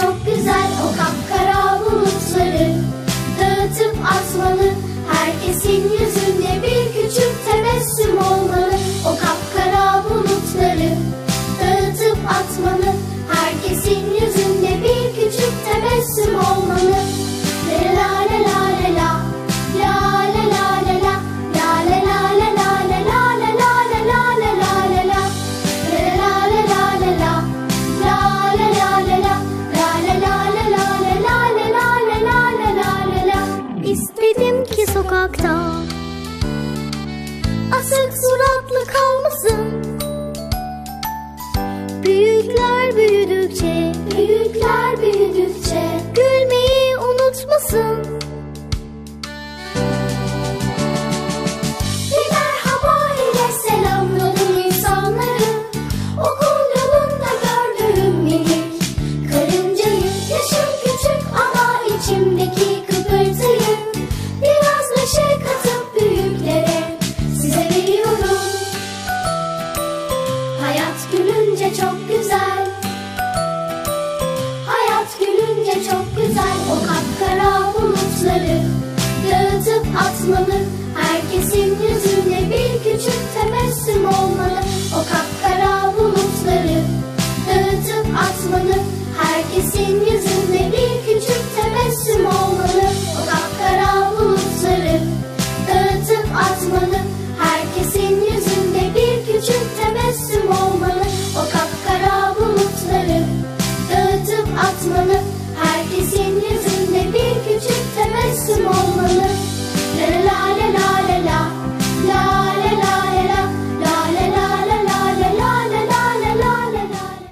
çok güzel o kapkara bulutları Dağıtıp atmalı herkesin yüzünü sokakta. Asık suratlı kavga asmalı Herkesin yüzünde bir küçük tebessüm olmalı.